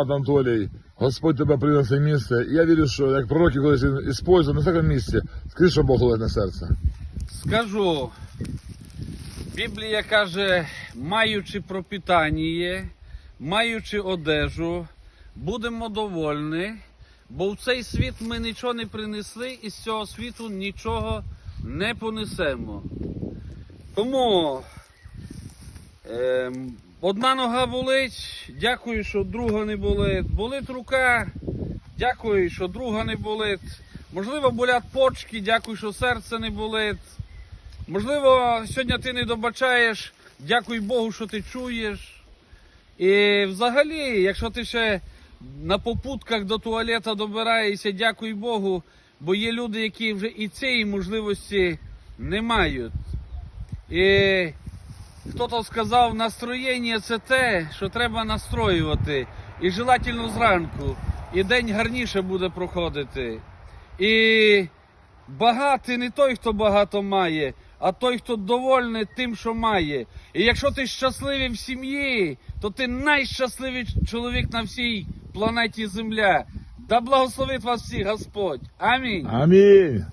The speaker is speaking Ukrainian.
Анатолій, Господь тебе прийде це місце. Я вірю, що як пророки колись він на такому місці, скажи, що Бог на серце. Скажу, Біблія каже, маючи пропитання, маючи одежу, будемо довольні, бо в цей світ ми нічого не принесли і з цього світу нічого не понесемо. Тому ем, одна нога болить, дякую, що друга не болить. Болить рука, дякую, що друга не болить. Можливо, болять почки, дякую, що серце не болить. Можливо, сьогодні ти не добачаєш, дякуй Богу, що ти чуєш. І взагалі, якщо ти ще на попутках до туалета добираєшся, дякуй Богу, бо є люди, які вже і цієї можливості не мають. І хто-то сказав, настроєння це те, що треба настроювати. І желательно зранку. І день гарніше буде проходити. І багатий не той, хто багато має, а той, хто довольний тим, що має. І якщо ти щасливий в сім'ї, то ти найщасливий чоловік на всій планеті Земля. Да благословить вас всіх Господь. Амінь. Амінь.